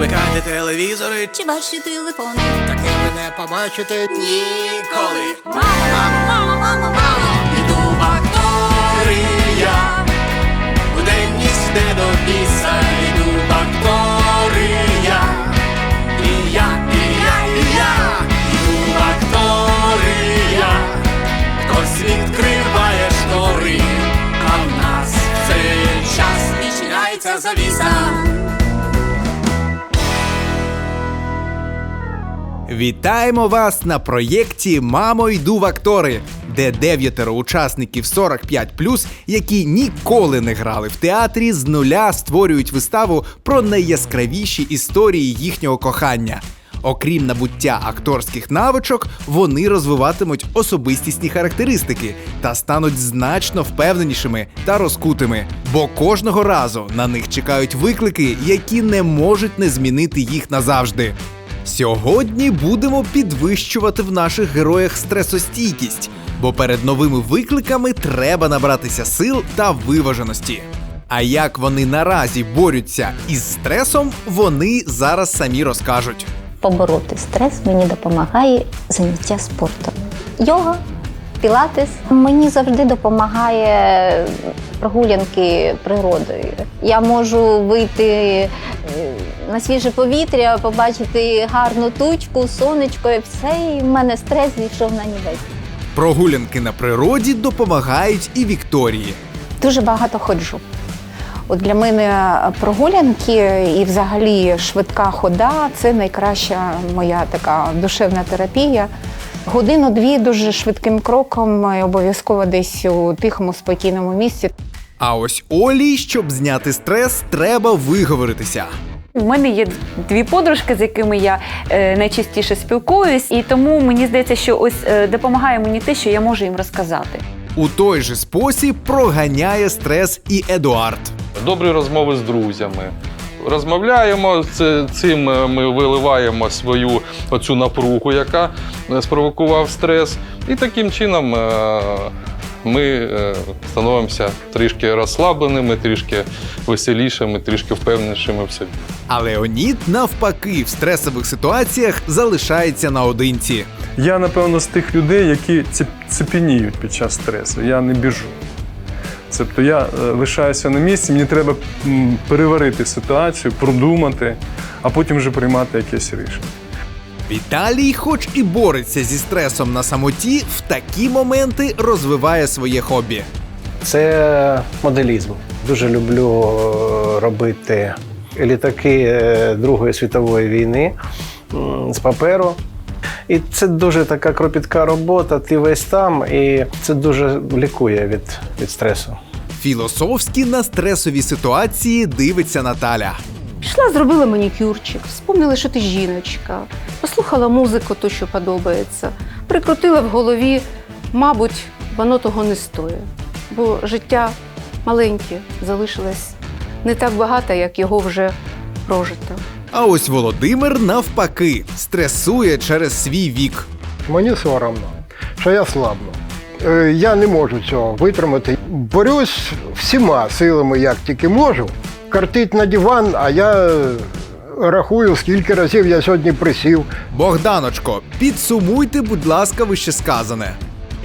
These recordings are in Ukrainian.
Вмикайте телевізори, Чи ваші телефони? таке ви не побачите ніколи. Мамо, мамо, мамо, мамо. Іду в акторія, буденність не до біса, іду в акторія. І я, і я, і я, іду в акторія. Хтось відкриває штори, а в нас в цей час відчиняється завіса. Вітаємо вас на проєкті Мамо йду в актори, де дев'ятеро учасників 45+, які ніколи не грали в театрі, з нуля створюють виставу про найяскравіші історії їхнього кохання. Окрім набуття акторських навичок, вони розвиватимуть особистісні характеристики та стануть значно впевненішими та розкутими, бо кожного разу на них чекають виклики, які не можуть не змінити їх назавжди. Сьогодні будемо підвищувати в наших героях стресостійкість, бо перед новими викликами треба набратися сил та виваженості. А як вони наразі борються із стресом, вони зараз самі розкажуть. побороти стрес мені допомагає заняття спортом. Йога, пілатес мені завжди допомагає прогулянки природою. Я можу вийти на свіже повітря, побачити гарну тучку, сонечко, і все, і в мене стрес зійшов на нівець. Прогулянки на природі допомагають і Вікторії. дуже багато ходжу. От для мене прогулянки і взагалі швидка хода це найкраща моя така душевна терапія. Годину-дві дуже швидким кроком, обов'язково десь у тихому, спокійному місці. А ось Олі, щоб зняти стрес, треба виговоритися. У мене є дві подружки, з якими я е, найчастіше спілкуюсь, і тому мені здається, що ось е, допомагає мені те, що я можу їм розказати. У той же спосіб проганяє стрес і Едуард. добрі розмови з друзями. Розмовляємо цим е, ми виливаємо свою оцю напругу, яка е, спровокував стрес, і таким чином е, ми становимося трішки розслабленими, трішки веселішими, трішки впевненішими в собі. А Леонід, навпаки, в стресових ситуаціях залишається наодинці. Я, напевно, з тих людей, які цеп- цепеніють під час стресу. Я не біжу. Тобто я е, лишаюся на місці, мені треба переварити ситуацію, продумати, а потім вже приймати якесь рішення. Віталій, хоч і бореться зі стресом на самоті, в такі моменти розвиває своє хобі. Це моделізм. Дуже люблю е, робити літаки е, Другої світової війни з паперу. І це дуже така кропітка робота, ти весь там, і це дуже лікує від, від стресу. Філософськи на стресові ситуації дивиться Наталя. Пішла, зробила манікюрчик, вспомнила, що ти жіночка, послухала музику, то, що подобається, прикрутила в голові, мабуть, воно того не стоїть. Бо життя маленьке залишилось не так багато, як його вже прожито. А ось Володимир навпаки стресує через свій вік. Мені соромно, що я слабну. Е, Я не можу цього витримати. Борюсь всіма силами, як тільки можу. Картить на диван, а я рахую, скільки разів я сьогодні присів. Богданочко, підсумуйте, будь ласка, вищесказане.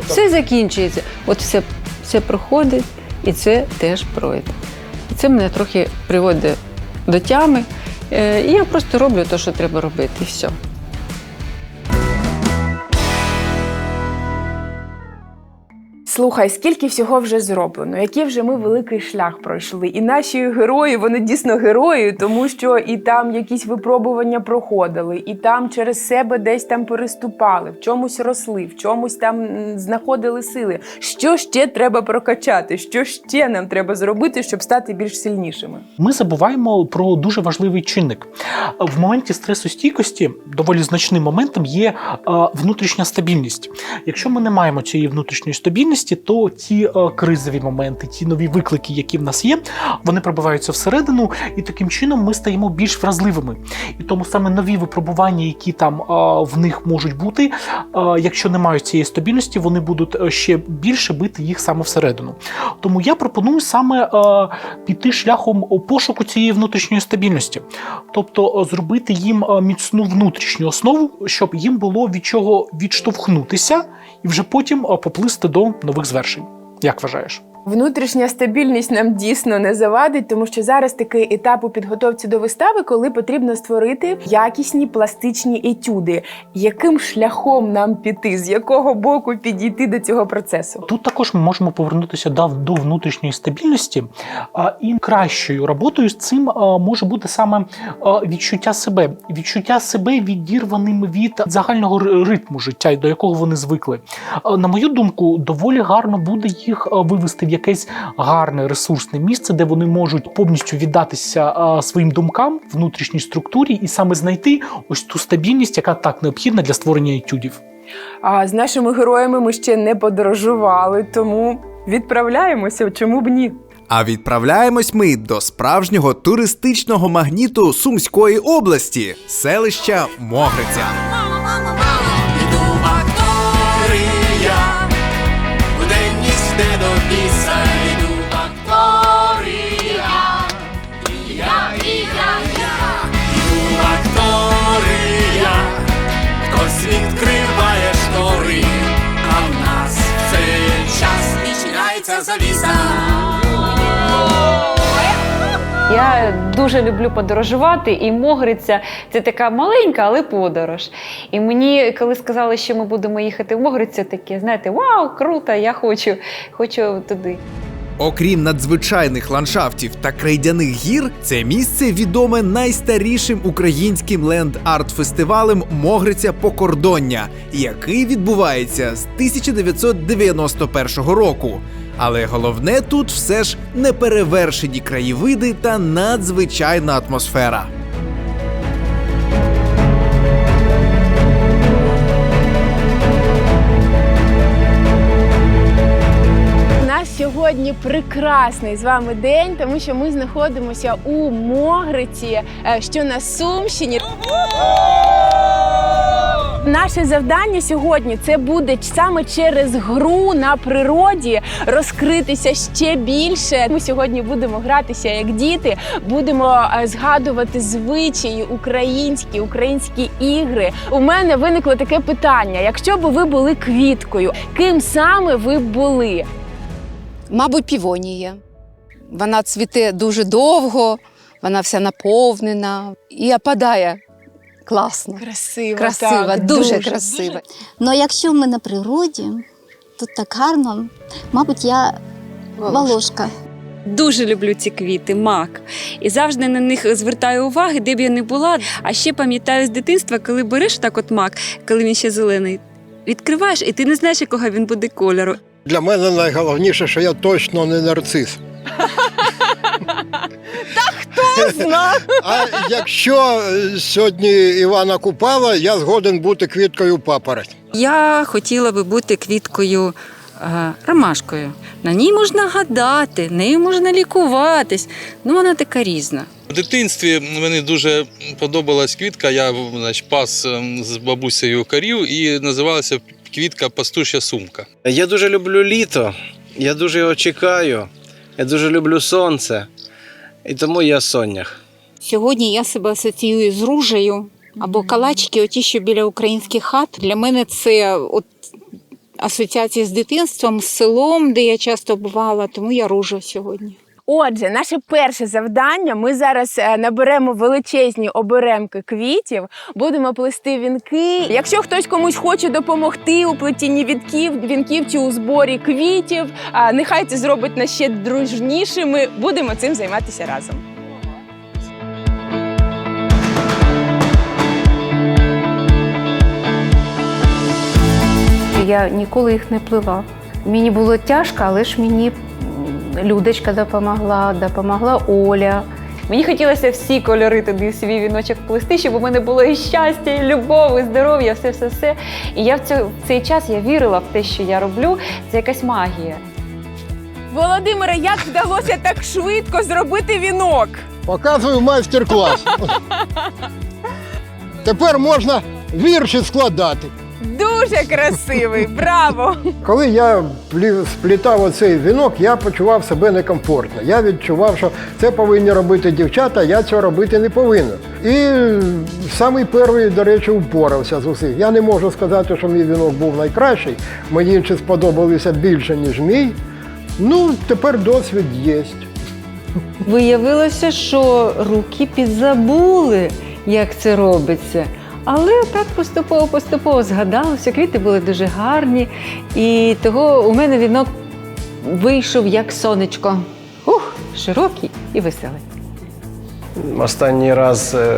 Все закінчується. От все, все проходить, і це теж пройде. І це мене трохи приводить до тями. Е, І я просто роблю те, що треба робити, і все. Слухай, скільки всього вже зроблено, який вже ми великий шлях пройшли. І наші герої, вони дійсно герої, тому що і там якісь випробування проходили, і там через себе десь там переступали, в чомусь росли, в чомусь там знаходили сили. Що ще треба прокачати? Що ще нам треба зробити, щоб стати більш сильнішими? Ми забуваємо про дуже важливий чинник. В моменті стресостійкості доволі значним моментом є е, внутрішня стабільність. Якщо ми не маємо цієї внутрішньої стабільності, стабільності, то ті е, кризові моменти, ті нові виклики, які в нас є, вони пробиваються всередину, і таким чином ми стаємо більш вразливими. І тому саме нові випробування, які там е, в них можуть бути, е, якщо не мають цієї стабільності, вони будуть ще більше бити їх саме всередину. Тому я пропоную саме піти шляхом пошуку цієї внутрішньої стабільності, тобто зробити їм міцну внутрішню основу, щоб їм було від чого відштовхнутися, і вже потім поплисти до нових звершень. Як вважаєш? Внутрішня стабільність нам дійсно не завадить, тому що зараз такий етап у підготовці до вистави, коли потрібно створити якісні пластичні етюди. Яким шляхом нам піти, з якого боку підійти до цього процесу? Тут також ми можемо повернутися до, внутрішньої стабільності, а, і кращою роботою з цим може бути саме відчуття себе, відчуття себе відірваним від загального ритму життя, до якого вони звикли. На мою думку, доволі гарно буде їх вивести в якесь гарне ресурсне місце, де вони можуть повністю віддатися а, своїм думкам, внутрішній структурі, і саме знайти ось ту стабільність, яка так необхідна для створення етюдів. А з нашими героями ми ще не подорожували, тому відправляємося. Чому б ні? А відправляємось ми до справжнього туристичного магніту Сумської області, селища Могриця. Відчиняється завіса. Я дуже люблю подорожувати, і Могриця це така маленька, але подорож. І мені, коли сказали, що ми будемо їхати в Могрицю, таке, знаєте, вау, круто, я хочу, хочу туди. Окрім надзвичайних ландшафтів та крейдяних гір, це місце відоме найстарішим українським ленд-арт-фестивалем Могриця Покордоння, який відбувається з 1991 року. Але головне тут все ж неперевершені краєвиди та надзвичайна атмосфера. Сьогодні прекрасний з вами день, тому що ми знаходимося у Могриці, е, що на Сумщині. Наше завдання сьогодні це буде саме через гру на природі розкритися ще більше. Ми сьогодні будемо гратися як діти, будемо е, згадувати звичаї українські, українські ігри. У мене виникло таке питання: якщо б ви були квіткою, ким саме ви були? Мабуть, півонія. Вона цвіте дуже довго, вона вся наповнена і опадає класно. Красиво, Красива, так, дуже, красива. Ну, а якщо ми на природі, тут так гарно, мабуть, я волошка. Дуже люблю ці квіти, мак. І завжди на них звертаю уваги, де б я не була. А ще пам'ятаю з дитинства, коли береш так от мак, коли він ще зелений, відкриваєш, і ти не знаєш, якого він буде кольору. Для мене найголовніше, що я точно не нарцис. Зна? А якщо е, сьогодні Івана Купала, я згоден бути квіткою папороть. Я хотіла би бути квіткою е, ромашкою. На ній можна гадати, нею можна лікуватись. Ну, вона така різна. В дитинстві мені дуже подобалась квітка. Я значить, пас ем, з бабусею корів і називалася квітка пастушя сумка. Я дуже люблю літо, я дуже його чекаю, я дуже люблю сонце, і тому я сонях. Сьогодні я себе асоціюю з ружею або калачки, оті, що біля українських хат. Для мене це от асоціація з дитинством, з селом, де я часто бувала, тому я ружа сьогодні. Отже, наше перше завдання. Ми зараз е, наберемо величезні оберемки квітів, будемо плести вінки. Якщо хтось комусь хоче допомогти у плетінні вінків, вінків чи у зборі квітів, нехай це зробить нас ще дружнішими. Будемо цим займатися разом. Я ніколи їх не плела. Мені було тяжко, але ж мені Людочка допомогла, допомогла Оля. Мені хотілося всі кольори туди свій віночок плести, щоб у мене було і щастя, і любов, і здоров'я, все, все, все. І я в цей, в цей час я вірила в те, що я роблю. Це якась магія. Володимире, як вдалося так швидко зробити вінок? Показую майстер-клас. Тепер можна вірші складати. Дуже красивий, браво! Коли я плі- сплітав оцей вінок, я почував себе некомфортно. Я відчував, що це повинні робити дівчата, я цього робити не повинен. І самий перший, до речі, упорався з усіх. Я не можу сказати, що мій вінок був найкращий. Мені інші сподобалися більше, ніж мій. Ну, тепер досвід є. Виявилося, що руки підзабули, як це робиться. Але так поступово-поступово згадалося, квіти були дуже гарні, і того у мене вінок вийшов як сонечко. Ух, широкий і веселий. Останній раз е,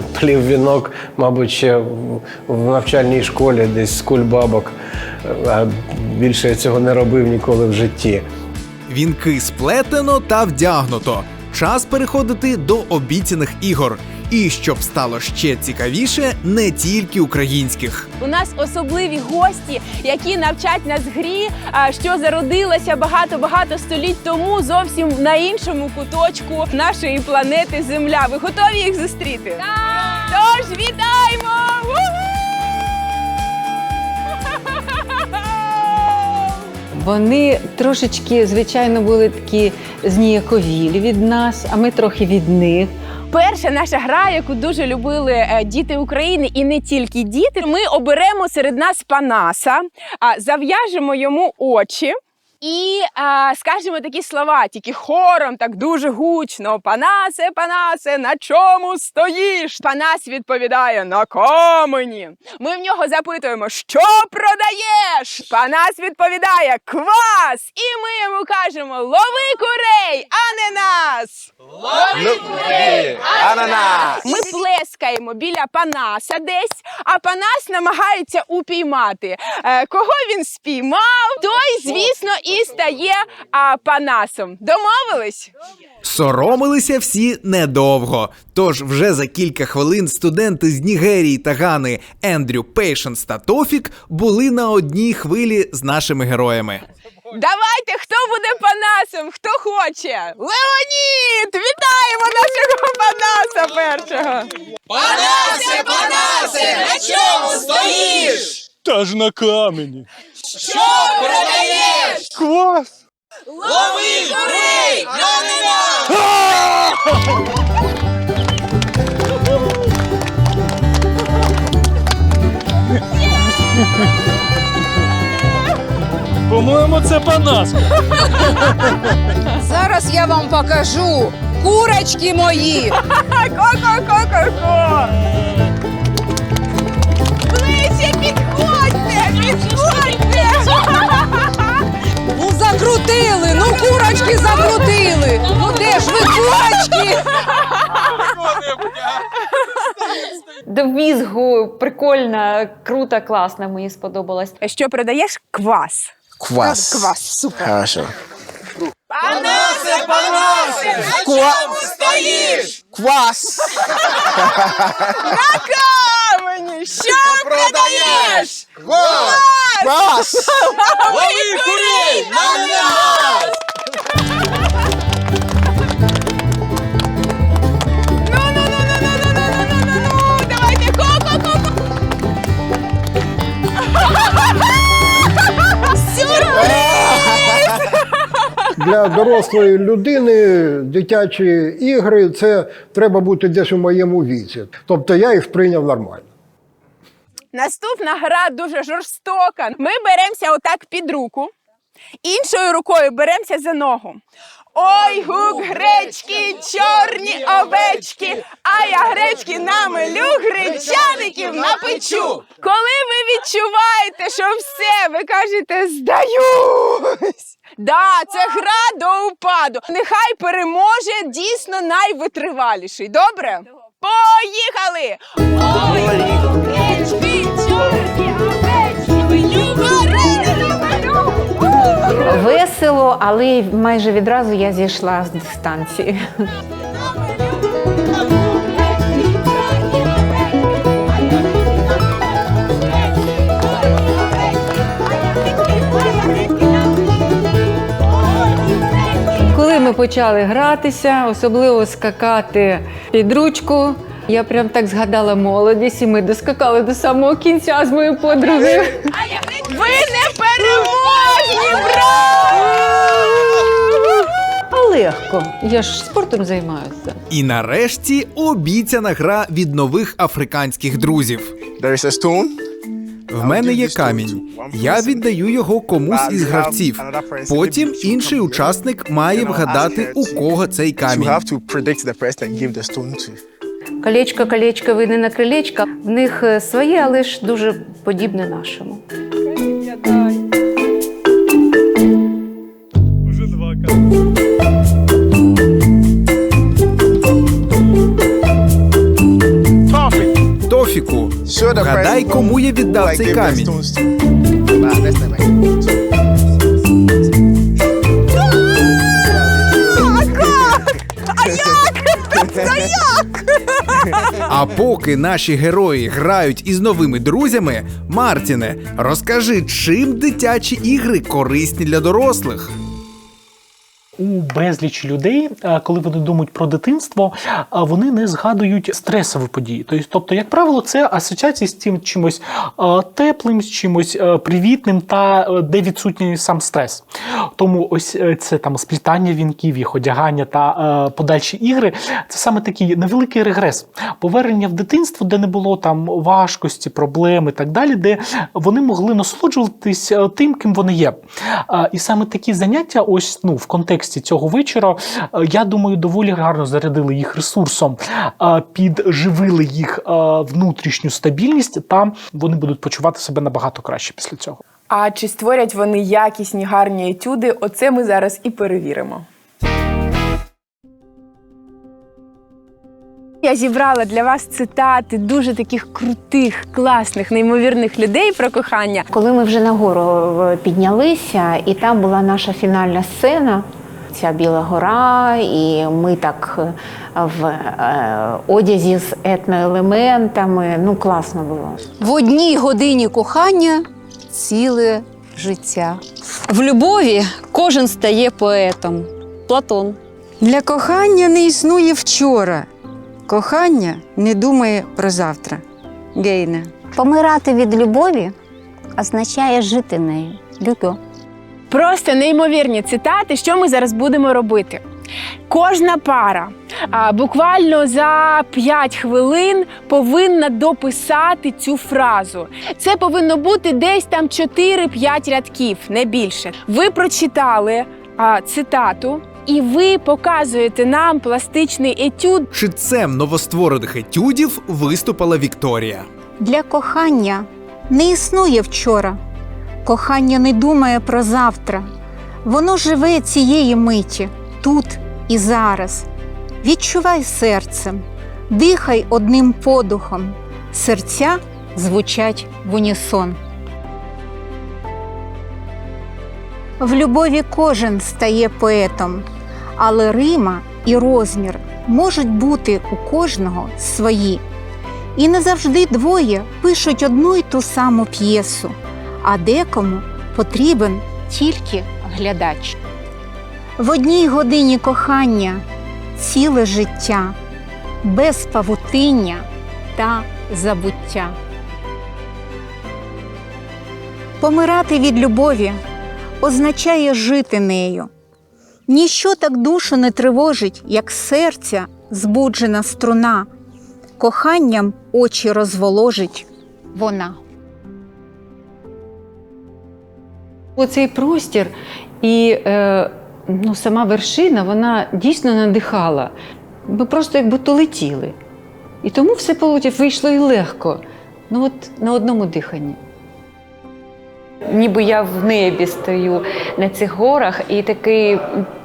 плів вінок, мабуть, ще в- навчальній школі, десь з кульбабок. А більше я цього не робив ніколи в житті. Вінки сплетено та вдягнуто. Час переходити до обіцяних ігор. І щоб стало ще цікавіше, не тільки українських. У нас особливі гості, які навчать нас грі, що зародилася багато-багато століть тому зовсім на іншому куточку нашої планети Земля. Ви готові їх зустріти? Так! Тож вітаємо! Вони трошечки, звичайно, були такі зніяковілі від нас, а ми трохи від них. Перша наша гра, яку дуже любили е, діти України, і не тільки діти. Ми оберемо серед нас Панаса, зав'яжемо йому очі. І а, скажемо такі слова, тільки хором, так дуже гучно. Панасе, панасе, на чому стоїш? Панас відповідає на камені. Ми в нього запитуємо, що продаєш? Панас відповідає квас. І ми йому кажемо: лови курей, а не нас. Ананас! Ми плескаємо біля Панаса десь, а Панас намагається упіймати. Е, кого він спіймав, той, звісно, і стає а, Панасом. Домовились? Соромилися всі недовго. Тож вже за кілька хвилин студенти з Нігерії та Гани Ендрю Пейшенс та Тофік були на одній хвилі з нашими героями. Давайте, хто буде Панасом, хто хоче. Леонід! Вітаємо нашого Панаса першого! Панасе, Панасе, на чому стоїш? Та ж на камені. Що продаєш? Квас! Лови не! По-моєму, це Панас. Зараз я вам покажу курочки мої. Ко-ко-ко-ко-ко! Закрутили, ну курочки закрутили. Ну де ж ви курочки? До візгу прикольна, крута, класна, мені сподобалась. Що продаєш? Квас. Квас. Квас, супер. Хорошо. Панасе, Панасе, на чому стоїш? Квас. На камені! Що продаєш? Квас. Квас. Лови курей, а не нас! Для дорослої людини дитячі ігри це треба бути десь у моєму віці. Тобто я їх прийняв нормально. Наступна гра дуже жорстока. Ми беремося отак під руку, іншою рукою беремося за ногу. Ой, гук, гречки, чорні овечки, а я гречки намилю, гречаників напечу. Коли ви відчуваєте, що все, ви кажете здаюсь. Да, це гра до упаду. Нехай переможе дійсно найвитриваліший. Добре? Поїхали! Ой, гречки, чорні овечки, весело, але майже відразу я зійшла з дистанції. Коли ми почали гратися, особливо скакати під ручку, я прям так згадала молодість, і ми доскакали до самого кінця з моєю подругою. Ви не переможні, браво! А легко. Я ж спортом займаюся. І нарешті обіцяна гра від нових африканських друзів. There is a stone. В мене є камінь. Я віддаю його комусь із гравців. Потім інший учасник має вгадати, у кого цей камінь. Колечко, колечко, вийде на крилечко. В них е, своє, але ж дуже подібне нашому. Вгадай, кому я віддав цей камінь. to. А поки наші герої грають із новими друзями, Мартіне, розкажи, чим дитячі ігри корисні для дорослих. У безліч людей, е, коли вони думають про дитинство, вони не згадують стресові події. Тобто, як правило, це асоціації з цим чимось е, теплим, з чимось е, привітним та де відсутній сам стрес. Тому ось це там сплітання вінків, їх одягання та подальші ігри. Це саме такий невеликий регрес, повернення в дитинство, де не було там важкості, проблем і так далі, де вони могли насолоджуватись тим, ким вони є. І саме такі заняття, ось ну в контексті цього вечора, е, я думаю, доволі гарно зарядили їх ресурсом, е, підживили їх е, внутрішню стабільність, та вони будуть почувати себе набагато краще після цього. А чи створять вони якісні гарні етюди? Оце ми зараз і перевіримо. Я зібрала для вас цитати дуже таких крутих, класних, неймовірних людей про кохання. Коли ми вже нагору піднялися, і там була наша фінальна сцена, ця біла гора, і ми так е, в е, одязі з етноелементами. Ну, класно було. В одній годині кохання ціле життя. В любові кожен стає поетом. Платон. Для кохання не існує вчора. Кохання не думає про завтра. Гейне. Помирати від любові означає жити нею. Любов. Просто неймовірні цитати, що ми зараз будемо робити. Кожна пара а, буквально за 5 хвилин повинна дописати цю фразу. Це повинно бути десь там 4-5 рядків, не більше. Ви прочитали а, цитату, і ви показуєте нам пластичний етюд. Читцем новостворених етюдів виступила Вікторія. Для кохання не існує вчора. Кохання не думає про завтра. Воно живе цієї миті, тут і зараз. Відчувай серцем, дихай одним подухом. Серця звучать в унісон. В любові кожен стає поетом, але Рима і розмір можуть бути у кожного свої. І не завжди двоє пишуть одну й ту саму п'єсу, а декому потрібен тільки глядач. В одній годині кохання ціле життя, без павутиння та забуття. Помирати від любові означає жити нею. Ніщо так душу не тривожить, як серця збуджена струна, коханням очі розволожить вона. Оцей простір і е, ну, сама вершина вона дійсно надихала. Ми просто як будто летіли. І тому все вийшло і легко. Ну от на одному диханні. Ніби я в небі стою на цих горах, і такий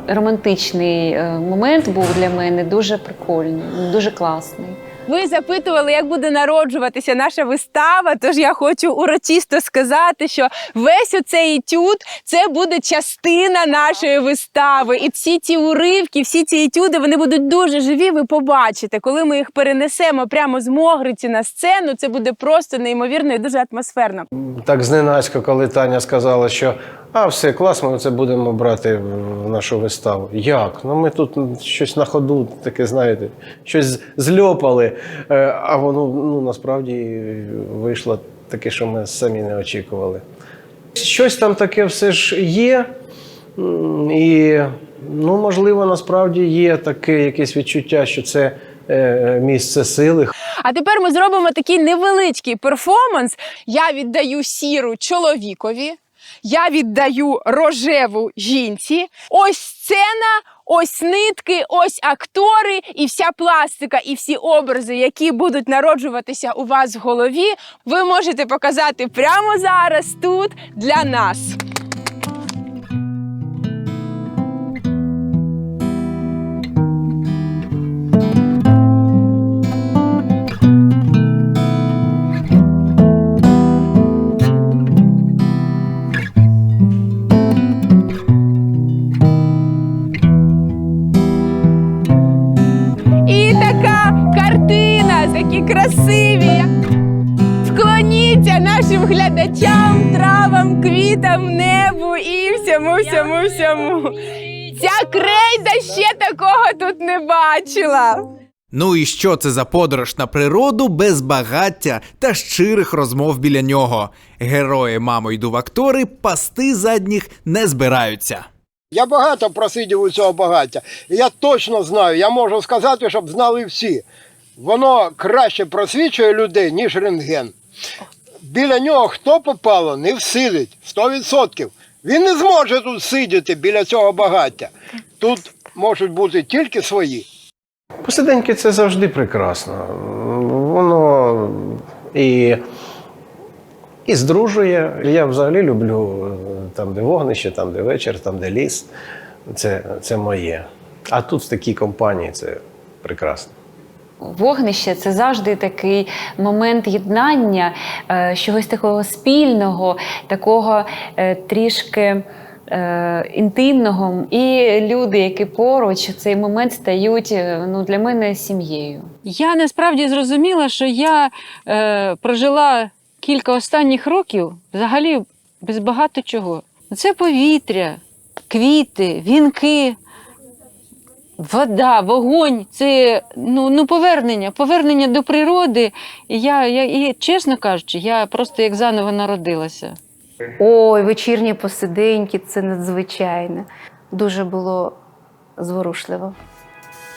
романтичний е, момент був для мене дуже прикольний, дуже класний. Ви запитували, як буде народжуватися наша вистава. Тож я хочу урочисто сказати, що весь оцей етюд це буде частина нашої вистави. І всі ці уривки, всі ці етюди, вони будуть дуже живі. Ви побачите, коли ми їх перенесемо прямо з Могриці на сцену. Це буде просто неймовірно і дуже атмосферно. Так зненацька, коли Таня сказала, що а, все, клас, ми це будемо брати в нашу виставу. Як? Ну ми тут щось на ходу, таке, знаєте, щось зльопали. Е, А воно ну, насправді вийшло таке, що ми самі не очікували. Щось там таке все ж є. І, ну, можливо, насправді є таке якесь відчуття, що це е, місце сили. А тепер ми зробимо такий невеличкий перформанс. Я віддаю сіру чоловікові, я віддаю рожеву жінці. Ось сцена, ось нитки, ось актори, і вся пластика, і всі образи, які будуть народжуватися у вас в голові, ви можете показати прямо зараз тут для нас. Всьому, всьому, всьому. Ця крейда ще такого тут не бачила. Ну і що це за подорож на природу без багаття та щирих розмов біля нього? Герої мамо йду в актори пасти задніх не збираються. Я багато просидів у цього багаття. І я точно знаю, я можу сказати, щоб знали всі. Воно краще просвічує людей, ніж рентген. Біля нього хто попало, не всидить 100%. Він не зможе тут сидіти біля цього багаття. Тут можуть бути тільки свої. Посиденьки це завжди прекрасно. Воно і, і здружує. Я взагалі люблю е, там, де вогнище, там, де вечір, там, де ліс. Це, це моє. А тут в такій компанії це прекрасно. Вогнище це завжди такий момент єднання, е, чогось такого спільного, такого е, трішки е, інтимного. І люди, які поруч, в цей момент стають ну, для мене сім'єю. Я насправді зрозуміла, що я е, прожила кілька останніх років взагалі без багато чого. Це повітря, квіти, вінки, вода, вогонь це ну, ну, повернення, повернення до природи. І я, я, і, чесно кажучи, я просто як заново народилася. Ой, вечірні посиденьки це надзвичайне. Дуже було зворушливо.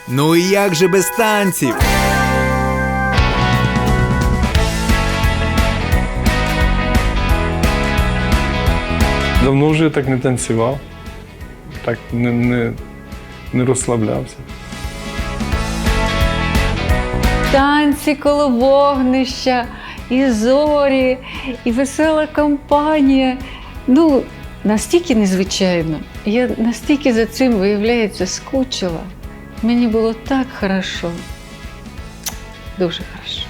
Ну і як же без танців? Давно вже так не танцював, так не, не, не розслаблявся. Танці коло вогнища, і зорі, і весела компанія. Ну, настільки незвичайно. Я настільки за цим, виявляється, скучила. Мені було так хорошо. Дуже хорошо.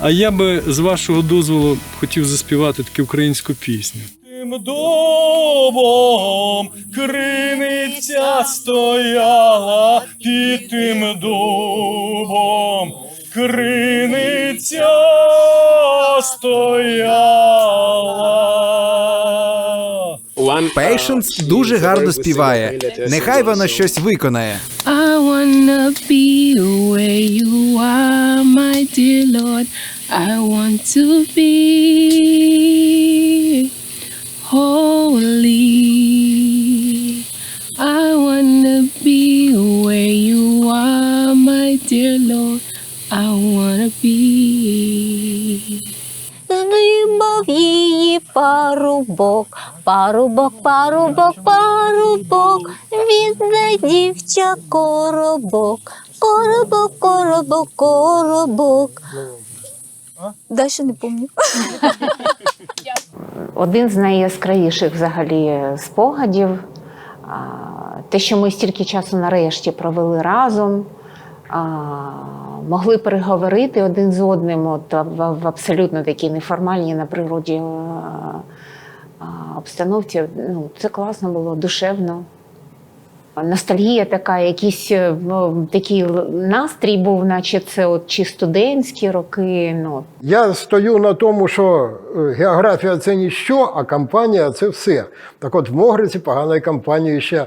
А я би з вашого дозволу хотів заспівати таку українську пісню. Тим дубом криниця стояла, під тим дубом криниця стояла. Patience дуже гарно співає. Нехай вона щось виконає. I wanna be where you are, my dear Lord. I want to be парубок, парубок, парубок, віддай дівча коробок, коробок, коробок, коробок. Далі не пам'ятаю. Один з найяскравіших взагалі спогадів. Те, що ми стільки часу нарешті провели разом, могли переговорити один з одним от, в, абсолютно такій неформальній на природі обстановці. Ну, це класно було, душевно. Ностальгія така, якийсь е, такий настрій був, наче це от чи студентські роки. Ну, Я стою на тому, що е, географія це ніщо, а кампанія це все. Так от в Могриці поганої кампанії ще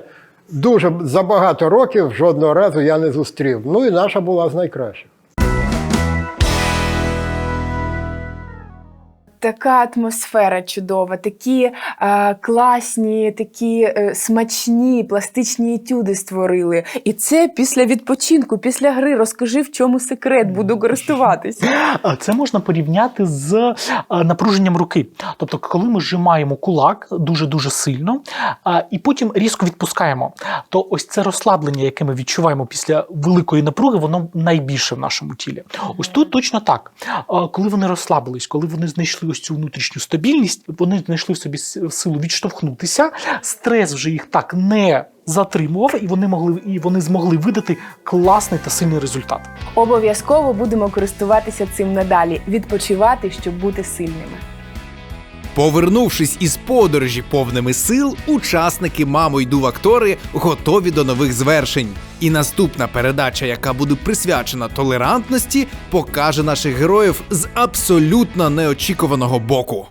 дуже за багато років жодного разу я не зустрів. Ну і наша була з найкращих. Така атмосфера чудова, такі е, класні, такі е, смачні пластичні етюди створили. І це після відпочинку, після гри. Розкажи, в чому секрет, буду користуватися. Це можна порівняти з напруженням руки. Тобто, коли ми зжимаємо кулак дуже дуже сильно, і потім різко відпускаємо, то ось це розслаблення, яке ми відчуваємо після великої напруги, воно найбільше в нашому тілі. Ось тут точно так. Коли вони розслабились, коли вони знайшли ось цю внутрішню стабільність, вони знайшли в собі силу відштовхнутися. Стрес вже їх так не затримував, і вони могли і вони змогли видати класний та сильний результат. Обов'язково будемо користуватися цим надалі, відпочивати, щоб бути сильними. Повернувшись із подорожі повними сил, учасники мамо йду в актори готові до нових звершень. І наступна передача, яка буде присвячена толерантності, покаже наших героїв з абсолютно неочікуваного боку.